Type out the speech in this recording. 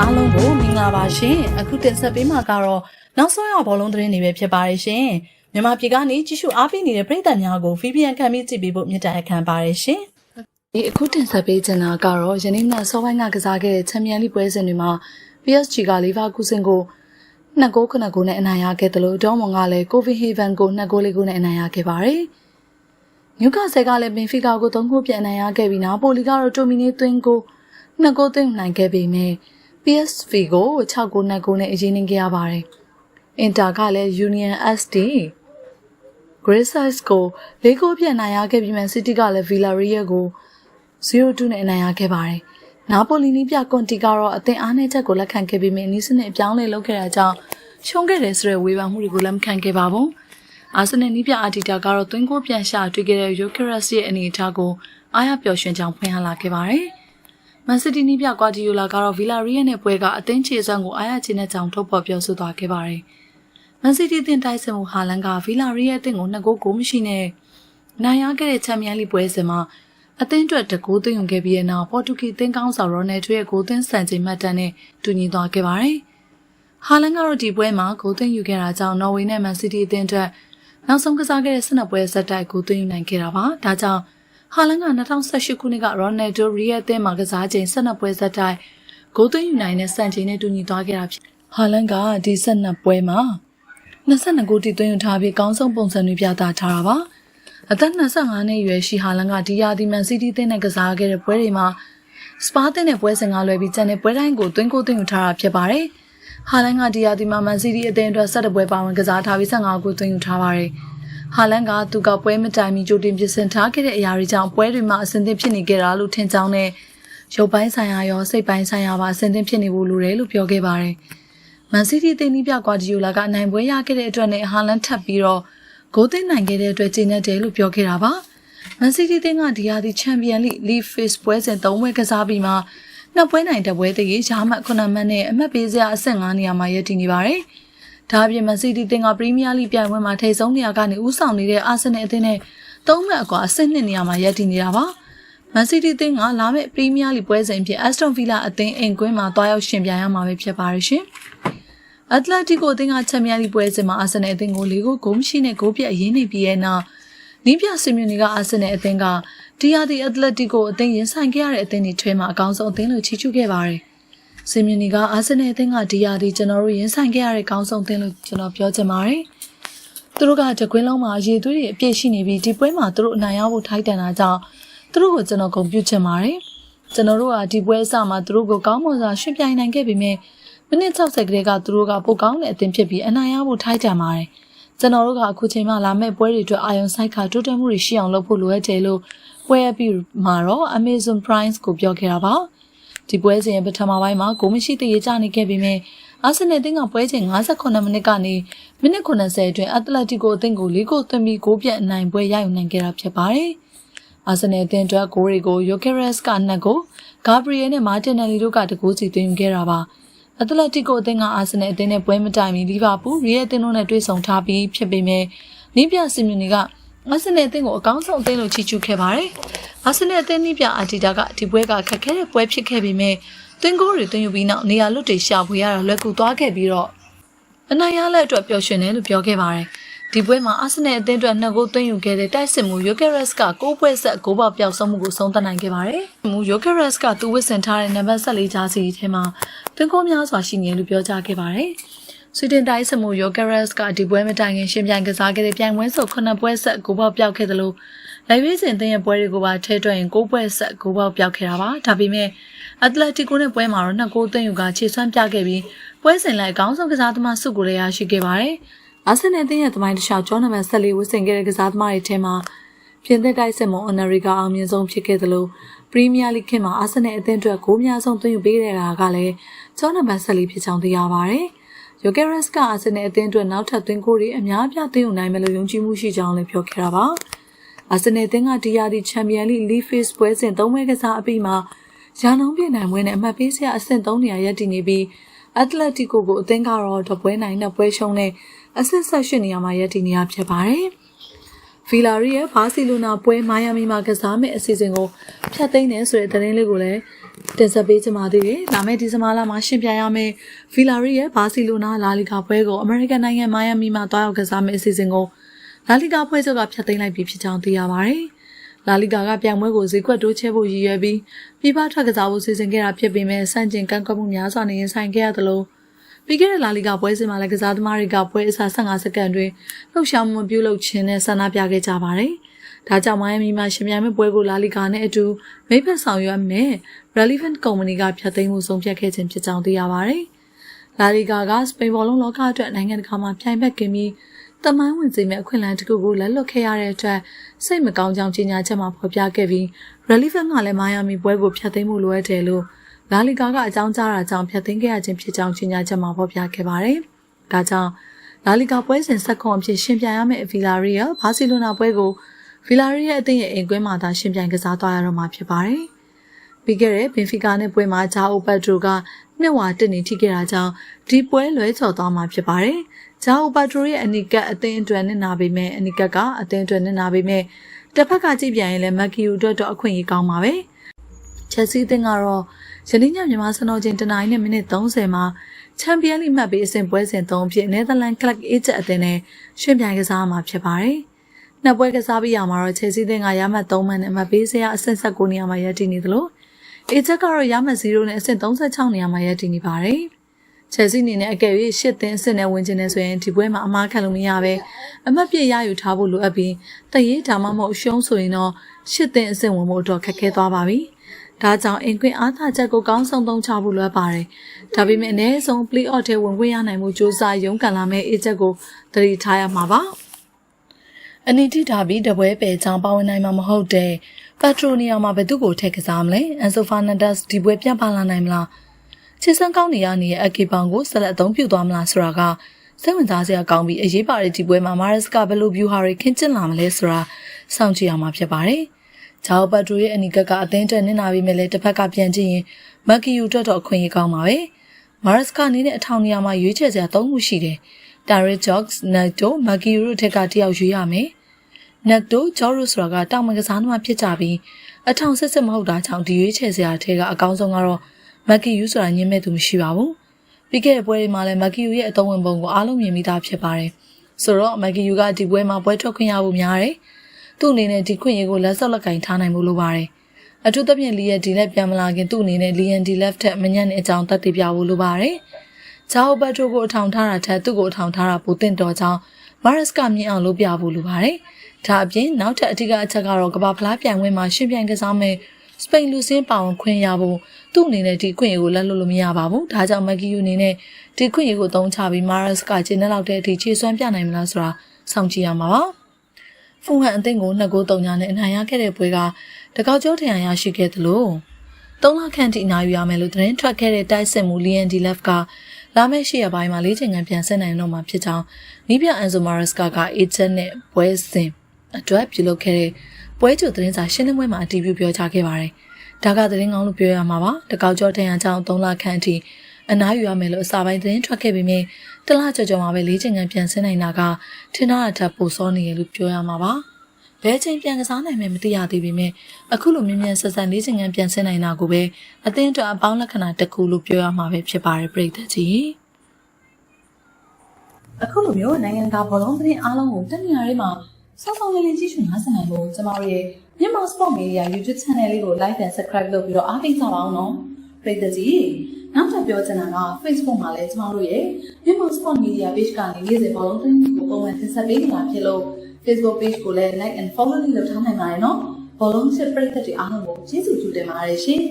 အားလုံးကိုမင်္ဂလာပါရှင်အခုတင်ဆက်ပေးမှာကတော့နောက်ဆုံးရဘောလုံးသတင်းတွေပဲဖြစ်ပါတယ်ရှင်မြန်မာပြည်ကနေကြည့်ရှုအားပေးနေတဲ့ပရိသတ်များကို VPN ခံပြီးကြည့်ပေးဖို့မြစ်တာရက်ခံပါတယ်ရှင်ဒီအခုတင်ဆက်ပေးချင်တာကတော့ယနေ့နေ့စောပိုင်းကကစားခဲ့တဲ့ချန်ပီယံလိပွဲစဉ်တွေမှာ PSG ကလီဗာကူးစင်ကိုနှစ်ဂိုးခနှစ်ဂိုးနဲ့အနိုင်ရခဲ့တယ်လို့ဒေါမွန်ကလည်းကိုဗီဟေဗန်ကိုနှစ်ဂိုးလေးဂိုးနဲ့အနိုင်ရခဲ့ပါတယ်နျူကာဆယ်ကလည်းဘင်ဖီကာကို၃ဂိုးပြန်အနိုင်ရခဲ့ပြီးနာပိုလီကတော့တိုမီနီသွင်းကိုနှစ်ဂိုးသွင်းနိုင်ခဲ့ပေမဲ့ PSV ကို6ဂိုးနဲ့ဂိုးနဲ့အရင်နေခဲ့ရပါတယ်။အင်တာကလည်း Union SD Grace ကို၄ဂိုးပြန်နိုင်ရခဲ့ပြီးမှ City ကလည်း Villarreal ကို0-2နဲ့အနိုင်ရခဲ့ပါတယ်။နာပိုလီနီးပြကွန်တီကတော့အသင်းအားနည်းချက်ကိုလက်ခံခဲ့ပြီးမြင်းနီးစနစ်အပြောင်းလဲလုပ်ခဲ့တာကြောင့်ရှုံးခဲ့တယ်ဆိုတဲ့ဝေဖန်မှုတွေကိုလက်မခံခဲ့ပါဘူး။အာဆင်နယ်နီးပြအာတီတာကတော့သွင်းကိုပြန်ရှာတွေ့ခဲ့တဲ့ Eucharist ရဲ့အနေအထားကိုအားရပျော်ရွှင်ကြောင်းဖွင့်ဟလာခဲ့ပါတယ်။ မန်စီးတီးနီးပြကွာဒီယိုလာကတော့ဗီလာရီယက်နဲ့ပွဲကအသင်းခြေစွမ်းကိုအားရခြင်းနဲ့ကြောင့်ထုတ်ဖော်ပြောဆိုသွားခဲ့ပါတယ်။မန်စီးတီးတင်တိုက်စစ်မှုဟာလန်ကဗီလာရီယက်အသင်းကိုနှစ်ဂိုးကိုမရှိနဲ့နိုင်ရခဲ့တဲ့ချန်ပီယံလိပွဲစဉ်မှာအသင်းအတွက်တကူသွင်းယူခဲ့ပြီးတဲ့နောက်ပေါ်တူဂီသင်းကောင်းဆောင်ရိုနယ်ဒိုရဲ့ဂိုးသွင်းစံချိန်မှတ်တမ်းနဲ့တူညီသွားခဲ့ပါတယ်။ဟာလန်ကတော့ဒီပွဲမှာဂိုးသွင်းယူခဲ့တာကြောင့်နော်ဝေနဲ့မန်စီးတီးအသင်းအတွက်နောက်ဆုံးကစားခဲ့တဲ့၁၂ပွဲဆက်တိုက်ဂိုးသွင်းယူနိုင်ခဲ့တာပါ။ဒါကြောင့် ဟာလန်က2018ခုနှစ်ကရိုနယ်ဒိုရီရဲ့အသင်းမှာကစားချိန်12ပွဲဆက်တိုက်ဂိုးသွင်းယူနိုင်တဲ့စံချိန်နဲ့တူညီသွားခဲ့တာဖြစ်။ဟာလန်ကဒီ12ပွဲမှာ22ဂိုးတိသွင်းယူထားပြီးကောင်းဆုံးပုံစံတွေပြသထားတာပါ။အသက်25နှစ်အရွယ်ရှိဟာလန်ကဒီယာဒီမန်စီးတီးအသင်းနဲ့ကစားခဲ့တဲ့ပွဲတွေမှာစပါးတင်တဲ့ပွဲစဉ်ကလွယ်ပြီးကျန်တဲ့ပွဲတိုင်းကိုသွင်းကိုသွင်းယူထားတာဖြစ်ပါတယ်။ဟာလန်ကဒီယာဒီမှာမန်စီးတီးအသင်းအတွက်17ပွဲပါဝင်ကစားထားပြီး15ဂိုးသွင်းယူထားပါတယ်။ ဟာလန်ကသူကပွဲမတိုင်မီကြိုတင်ပြင်ဆင်ထားခဲ့တဲ့အရာတွေကြောင့်ပွဲတွေမှာအဆင်သင့်ဖြစ်နေကြတာလို့ထင်ကြောင်းနဲ့ရုပ်ပိုင်းဆိုင်ရာရောစိတ်ပိုင်းဆိုင်ရာပါအဆင်သင့်ဖြစ်နေဖို့လိုတယ်လို့ပြောခဲ့ပါတယ်။မန်စီးတီးအသင်းကြီးပြကွာဒီယိုလာကအနိုင်ပွဲရခဲ့တဲ့အတွက်နဲ့ဟာလန်ထပ်ပြီးတော့ဂိုးသွင်းနိုင်ခဲ့တဲ့အတွက်ကျေနပ်တယ်လို့ပြောခဲ့တာပါ။မန်စီးတီးအသင်းကဒီဟာဒီချန်ပီယံလိလီဖေ့စ်ပွဲစဉ်၃ပွဲကစားပြီးမှနှစ်ပွဲနိုင်တဲ့ပွဲတည်းရာမှတ်9မှတ်နဲ့အမှတ်ပေးစရာအဆင့်9နေရာမှာရည်တည်နေပါတယ်။ ဒါအပြင်မန်စီးတီးတင်ကပရီးမီးယားလိပြိုင်ပွဲမှာထိပ်ဆုံးနေရာကနေဦးဆောင်နေတဲ့အာဆင်နယ်အသင်းနဲ့သုံးမှတ်အကွာအဆင့်2နေရာမှာရပ်တည်နေတာပါ။မန်စီးတီးတင်ကလာမယ့်ပရီးမီးယားလိပွဲစဉ်ဖြစ်အက်စတွန်ဗီလာအသင်းအိမ်ကွင်းမှာတွားရောက်ရှင်ပြိုင်ရမှာပဲဖြစ်ပါရဲ့ရှင်။အက်တလက်တီကိုအသင်းကချန်ပီယံလိပွဲစဉ်မှာအာဆင်နယ်အသင်းကို၄ဂိုးဂိုးမရှိနဲ့ဂိုးပြတ်အရင်နေပြီးရဲ့နောက်နီးပြစင်မြူနီကအာဆင်နယ်အသင်းကဒီယာဒီအက်တလက်တီကိုအသင်းရင်ဆိုင်ခဲ့ရတဲ့အသင်းတွေထွဲမှာအကောင်းဆုံးအသင်းလို့ချီးကျူးခဲ့ပါတယ်။ စင်မြူနီကအာဆင်နယ်အသင်းကဒီယာဒီကျွန်တော်တို့ရင်ဆိုင်ခဲ့ရတဲ့ကောင်းဆုံးအသင်းလို့ကျွန်တော်ပြောချင်ပါတယ်။သူတို့ကတကွင်းလုံးမှာရေသွေးတွေအပြည့်ရှိနေပြီးဒီပွဲမှာသူတို့အနိုင်ရဖို့ထိုက်တန်တာကြောင့်သူတို့ကိုကျွန်တော်ဂုဏ်ပြုချင်ပါတယ်။ကျွန်တော်တို့ကဒီပွဲအစမှာသူတို့ကိုကောင်းမွန်စွာရှင်ပြိုင်နိုင်ခဲ့ပေမဲ့မိနစ်60ကလေးကသူတို့ကပိုကောင်းတဲ့အသင်းဖြစ်ပြီးအနိုင်ရဖို့ထိုက်ကြပါတယ်။ကျွန်တော်တို့ကအခုချိန်မှလာမယ့်ပွဲတွေအတွက်အာရုံစိုက်ခါတိုးတက်မှုတွေရှိအောင်လုပ်ဖို့လိုအပ်တယ်လို့ပွဲအပြီးမှာတော့ Amazon Prime ကိုပြောခဲ့တာပါ။ ဒီပွဲစဉ်ရဲ့ပထမပိုင်းမှာဂိုးမရှိသေးကြနေခဲ့ပေမဲ့အာဆင်နယ်အသင်းကပွဲချိန်58မိနစ်ကနေမိနစ်80အတွင်းအက်တလက်တီကိုအသင်းကို၄ဂိုးသွင်းပြီးဂိုးပြတ်အနိုင်ပွဲရယူနိုင်ခဲ့တာဖြစ်ပါတယ်။အာဆင်နယ်အသင်းအတွက်ဂိုးတွေကိုယိုကရက်စ်က2ဂိုးဂါဘရီယယ်နဲ့မာတင်နယ်လီတို့ကတကူစီသွင်းခဲ့တာပါ။အက်တလက်တီကိုအသင်းကအာဆင်နယ်အသင်းနဲ့ပွဲမတိုင်မီလီဗာပူးရီယယ်အသင်းတို့နဲ့တွေ့ဆုံထားပြီးဖြစ်ပေမဲ့နီးပြစီမီနီက အာဆင်နယ်အသင်းကိုအကောင်းဆုံးအသင်းလို့ချီးကျူးခဲ့ပါတယ်။အာဆင်နယ်အသင်းနီးပြအာတီတာကဒီပွဲကခက်ခဲတဲ့ပွဲဖြစ်ခဲ့ပေမဲ့သွင်းကိုတွေသွင်းယူပြီးနောက်နေရာလွတ်တွေရှာဖွေရတာလွယ်ကူသွားခဲ့ပြီးတော့အနိုင်ရလက်အတွက်ပျော်ရွှင်တယ်လို့ပြောခဲ့ပါတယ်။ဒီပွဲမှာအာဆင်နယ်အသင်းအတွက်နှစ်ဂိုးသွင်းယူခဲ့တဲ့တိုက်စစ်မှုယိုကရက်စ်က6ပွဲဆက်6ပေါက်ပျောက်ဆုံးမှုကိုဆုံးသတ်နိုင်ခဲ့ပါတယ်။မှုယိုကရက်စ်ကသူဝစ်ဆင်ထားတဲ့နံပါတ်14ဂျာစီထဲမှာသွင်းကိုများစွာရှိနေလို့ပြောကြားခဲ့ပါတယ်။ ဆွီဒင်တိုင်းစမှုယိုကရက်စ်ကဒီပွဲမတိုင်ခင်ရှင်ပြိုင်ကစားခဲ့တဲ့ပြိုင်ပွဲစု9ပွဲဆက်6ပေါက်ပျောက်ခဲ့တယ်လို့လိုက်ရွေးစဉ်တင်ရဲ့ပွဲတွေကိုပါထဲတွက်ရင်6ပွဲဆက်6ပေါက်ပျောက်ခဲ့တာပါ။ဒါပေမဲ့အက်တလက်တီကိုနဲ့ပွဲမှာတော့နှစ်ဂိုးသွင်းယူကခြေစွမ်းပြခဲ့ပြီးပွဲစဉ်လိုက်အကောင်းဆုံးကစားသမားစုကိုလည်းရရှိခဲ့ပါတယ်။အာဆင်နယ်အသင်းရဲ့သမိုင်းတစ်လျှောက်ကျောနံပါတ်14ဝစ်ဆင်ခဲ့တဲ့ကစားသမားတွေထဲမှာပြင်သစ်တိုက်စစ်မွန်အန်နရီကအောင်မြင်ဆုံးဖြစ်ခဲ့သလိုပရီးမီးယားလိခင်မှာအာဆင်နယ်အသင်းအတွက်ဂိုးများဆုံးသွင်းယူပေးခဲ့တာကလည်းကျောနံပါတ်14ဖြစ်ကြောင်းသိရပါတယ်။ ယိုကရက်စ်ကအာဆင်နယ်အသင်းအတွက်နောက်ထပ်သွင်းကိုတွေအများအပြားသွင်းယူနိုင်မယ်လို့ယုံကြည်မှုရှိကြောင်းလည်းပြောခဲ့တာပါ။အာဆင်နယ်အသင်းကဒီယာဒီချန်ပီယံလိလီဖေ့စ်ပွဲစဉ်၃ပွဲကစားအပြီးမှာရာနှုန်းပြည့်နိုင်ပွဲနဲ့အမှတ်ပေးစရာအဆင့်3နေရာရပ်တည်နေပြီးအက်တလက်တီကိုကိုအသင်းကတော့တပွဲနိုင်တဲ့ပွဲရှုံးနဲ့အဆင့်18နေရာမှာရပ်တည်နေရဖြစ်ပါတယ်။ဗီလာရီရဲ့ဘာစီလိုနာပွဲမိုင်ယာမီမှာကစားမယ့်အစီအစဉ်ကိုဖျက်သိမ်းတယ်ဆိုတဲ့သတင်းလေးကိုလည်း တင်ဆက်ပေးချင်ပါသေးတယ်။လာမယ့်ဒီဇင်ဘာလမှာရှင်ပြရမယ့်ဗီလာရီရဲ့ဘာစီလိုနာလာလီဂါပွဲကိုအမေရိကန်နိုင်ငံမိုင်ယာမီမှာတွားရောက်ကစားမယ့်အစီအစဉ်ကိုလာလီဂါပွဲချုပ်ကဖျက်သိမ်းလိုက်ပြီဖြစ်ကြောင်းသိရပါတယ်။လာလီဂါကပြိုင်ပွဲကိုဈေးကွက်တိုးချဲ့ဖို့ရည်ရွယ်ပြီးပြည်ပထွက်ကစားဖို့စီစဉ်ခဲ့တာဖြစ်ပေမဲ့စန့်ကျင်ကန့်ကွက်မှုများစွာနဲ့ရင်ဆိုင်ခဲ့ရသလိုပြီးခဲ့တဲ့လာလီဂါပွဲစဉ်မှာလည်းကစားသမားတွေကပွဲအစား15စက္ကန့်တွင်လှုပ်ရှားမှုပြုလုပ်ခြင်းနဲ့ဆန္ဒပြခဲ့ကြပါတယ်။ ဒါကြောင့်မိုင်းမီမှာရှင်ပြိုင်မဲ့ပွဲကိုလာလီဂါနဲ့အတူမိဖက်ဆောင်ရွက်မဲ့ Relevant Company ကဖျက်သိမ်းမှုဆုံးဖြတ်ခဲ့ခြင်းဖြစ်ကြောင်းသိရပါတယ်။လာလီဂါကစပိန်ဘောလုံးလောကအတွက်နိုင်ငံတကာမှာပြိုင်ဘက်ကင်းပြီးတမိုင်းဝင်စေမဲ့အခွင့်အလမ်းတစ်ခုကိုလက်လွတ်ခဲ့ရတဲ့အတွက်စိတ်မကောင်းကြောင်းကြေညာချက်မှာဖော်ပြခဲ့ပြီး Relevant ကလည်းမိုင်ယာမီပွဲကိုဖျက်သိမ်းမှုလိုအပ်တယ်လို့လာလီဂါကအကြောင်းကြားတာကြောင့်ဖျက်သိမ်းခဲ့ရခြင်းဖြစ်ကြောင်းကြေညာချက်မှာဖော်ပြခဲ့ပါတယ်။ဒါကြောင့်လာလီဂါပွဲစဉ်ဆက်ခွန်အဖြစ်ရှင်ပြိုင်ရမယ့်ဗီလာရီယာဘာစီလိုနာပွဲကို ဗီလာရီယာအသင်းရဲ့အိမ်ကွင်းမှာသာရှင်ပြိုင်ကစားသွားရတော့မှာဖြစ်ပါတယ်။ပြီးခဲ့တဲ့ဘင်ဖီကာနဲ့ပွဲမှာဂျာအိုဘတ်ဒရိုကနှစ်ဝါတက်နေထိခဲ့တာကြောင့်ဒီပွဲလွဲချော်သွားမှာဖြစ်ပါတယ်။ဂျာအိုဘတ်ဒရိုရဲ့အနီကတ်အသင်းအတွက်နဲ့နာပေမဲ့အနီကတ်ကအသင်းအတွက်နဲ့နာပေမဲ့တစ်ဖက်ကကြည့်ပြန်ရင်လည်းမက်ကီယူအတွက်တော့အခွင့်အရေးကောင်းပါပဲ။ချက်စီးသင်းကတော့ယနေ့ညမြန်မာစံတော်ချိန်တနင်္လာနေ့မိနစ်30မှာချန်ပီယံလိမှတ်ပြီးအဆင့်ပွဲစဉ်3အဖြစ်နယ်သာလန်ကလပ်အေဂျက်အသင်းနဲ့ရှင်ပြိုင်ကစားမှာဖြစ်ပါတယ်။ နှစ်ပွဲကစားပြီးရမှာတော့ချက်စီးသင်းကရမှတ်3မှတ်နဲ့အမှတ်ပေးစရာအဆင့်19နေရာမှာရည်တည်နေသလိုအေဂျက်ကတော့ရမှတ်0နဲ့အဆင့်36နေရာမှာရည်တည်နေပါတယ်။ချယ်ဆီအနေနဲ့အကယ်၍ရှစ်သင်းအဆင့်နဲ့ဝင်ချင်နေဆိုရင်ဒီပွဲမှာအမားခံလို့မရပဲအမှတ်ပြည့်ရယူထားဖို့လိုအပ်ပြီးတရေဒါမှမဟုတ်ရှုံးဆိုရင်တော့ရှစ်သင်းအဆင့်ဝင်ဖို့တော့ခက်ခဲသွားပါပြီ။ဒါကြောင့်အင်ကွင်အားသာချက်ကိုကောင်းဆောင်သုံးချဖို့လွယ်ပါတယ်။ဒါပေမဲ့အနည်းဆုံး play off ထဲဝင်ခွင့်ရနိုင်မှုစ조사ရုန်းကန်လာမယ့်အေးချက်ကိုသတိထားရမှာပါ။ အနီတိဒါဘီတပွဲပဲချောင်းပါဝင်နိုင်မှာမဟုတ်တဲ့ပတ်ထရိုနီယာမှာဘယ်သူကိုထည့်ကစားမလဲ။အန်ဆိုဖာနန်ဒက်စ်ဒီပွဲပြပါလာနိုင်မလား။ချစ်စန်းကောင်းနေရနေတဲ့အကေပောင်ကိုဆက်လက်အသုံးပြုသွားမလားဆိုတာကစိတ်ဝင်စားစရာကောင်းပြီးအရေးပါတဲ့ဒီပွဲမှာမာရစ်ကဘယ်လို view ဟာတွေခင်းကျင်းလာမလဲဆိုတာစောင့်ကြည့်ရမှာဖြစ်ပါတယ်။ဂျာအိုဘတ်ဒရိုရဲ့အနီကကအသင်းတက်နစ်နာပြီးမြဲလေတစ်ဖက်ကပြန်ကြည့်ရင်မက်ကီယူတက်တော့အခွင့်အရေးကောင်းပါပဲမာရစ်ကနေနဲ့အထောင်နေရာမှာရွေးချယ်စရာ၃ခုရှိတယ်တာရစ်ဂျော့စ်နက်တိုမက်ကီယူတို့ထက်ကတယောက်ရွေးရမယ် နက်တိုဂျော်ရူဆိုတာကတောင်မကစားသမားဖြစ်ကြပြီးအထောင်ဆက်ဆက်မဟုတ်တာကြောင့်ဒီရွေးချယ်စရာထဲကအကောင်းဆုံးကတော့မက်ကီယူဆိုတာညင်မဲ့သူမရှိပါဘူးပြီးခဲ့တဲ့ပွဲတွေမှာလည်းမက်ကီယူရဲ့အသုံးဝင်ပုံကိုအားလုံးမြင်မိသားဖြစ်ပါတယ်ဆိုတော့မက်ကီယူကဒီပွဲမှာပွဲထွက်ခွင့်ရဖို့များတယ်သူ့အနေနဲ့ဒီခွင့်ရေးကိုလက်စောက်လက်ကင်ထားနိုင်မှုလိုပါတယ်။အထူးသဖြင့်လီယန်ဒီလက်ပြန်မလာခင်သူ့အနေနဲ့လီယန်ဒီလက်ထက်မညံ့တဲ့အကြောင်းသက်သေပြဖို့လိုပါတယ်။ဂျာအိုဘတ်တိုကိုအထောင်ထားတာထက်သူ့ကိုအထောင်ထားတာပိုသင့်တော်ကြောင်းမာရစ်ကမြင်အောင်လုပ်ပြဖို့လိုပါတယ်။ ဒါအပြင်နောက်ထပ်အထူးအချက်ကတော့ကဘာဖလားပြိုင်ပွဲမှာရှင်ပြိုင်ကစားမယ်စပိန်လူစင်းပါဝင်ခွင့်ရဖို့သူ့အနေနဲ့ဒီခွင့်ရေးကိုလက်လွတ်လို့မရပါဘူး။ဒါကြောင့်မက်ကီယူအနေနဲ့ဒီခွင့်ရေးကိုသုံးချပြီးမာရစ်ကကျင်းတဲ့လောက်တဲ့အထိခြေစွမ်းပြနိုင်မလားဆိုတာစောင့်ကြည့်ရမှာပါ။ဖူဟန်အသင်းကိုနှစ်ဂိုးတုံညာနဲ့အနိုင်ရခဲ့တဲ့ပွဲကတကောက်ကျောထရန်ရရှိခဲ့သလို၃လခန့်ထိအနာယူရမယ်လို့သတင်းထွက်ခဲ့တဲ့တိုက်စစ်မှုလီယန်ဒီလက်ကလာမယ့်ရှေ့ရပိုင်းမှာလေးချိန်ကန်ပြန်ဆက်နိုင်တော့မှာဖြစ်ကြောင်းနီးပြအန်ဇိုမာရက်စကာကအေဂျင့်နဲ့ပွဲစဉ် အတွက်ပြုလုပ်ခဲ့တဲ့ပွဲကြိုသတင်းစာရှင်းလင်းပွဲမှာအတည်ပြုပြောကြားခဲ့ပါတယ်။ဒါကသတင်းကောင်းလို့ပြောရမှာပါ။တကောက်ကျောထရန်ကြောင့်၃လခန့်အထိအနားယူရမယ်လို့အစာပိုင်းသတင်းထွက်ခဲ့ပေမယ့်တလားကြော်ကြော်မှာပဲလေးချိန်ကန်ပြန်ဆင်းနိုင်တာကထင်တာအထက်ပိုစောနေရလို့ပြောရမှာပါဘဲချိန်ပြန်ကစားနိုင်မယ်မသိရသေးပေမဲ့အခုလိုမြင်မြန်ဆက်ဆက်လေးချိန်ကန်ပြန်ဆင်းနိုင်တာကိုပဲအသင်းအတွက်အပေါင်းလက္ခဏာတစ်ခုလို့ပြောရမှာပဲဖြစ်ပါတယ်ပြည်သက်ကြီးအခုလိုမျိုးနိုင်ငံတကာဘောလုံးသတင်းအားလုံးကိုတက်နေရာတွေမှာ စောစောလေးလေးကြည့်ရှုနားဆင်နိုင်ဖို့ကျမတို့ရဲ့မြန်မာ Sport Media YouTube Channel လေးကို Like and Subscribe လုပ်ပြီးတော့အားပေးကြပါအောင်နော်ပြည်သက်ကြီးနောက်ထပ်ပြောချင်တာက Facebook မှာလည်းကျမတို့ရဲ့မြန်မာ Sport Media Page ကနေနေ့စဉ်ဘောလုံးသတင်းတွေကိုပုံမှန်တင်ဆက်ပေးနေတာဖြစ်လို့ Facebook Page ကိုလည်း Like and Follow လုပ်ထားနိုင်ပါတယ်နော်ဘောလုံးချစ်ပရိသတ်တွေအားလုံးကိုကျေးဇူးတင်ပါတယ်ရှင်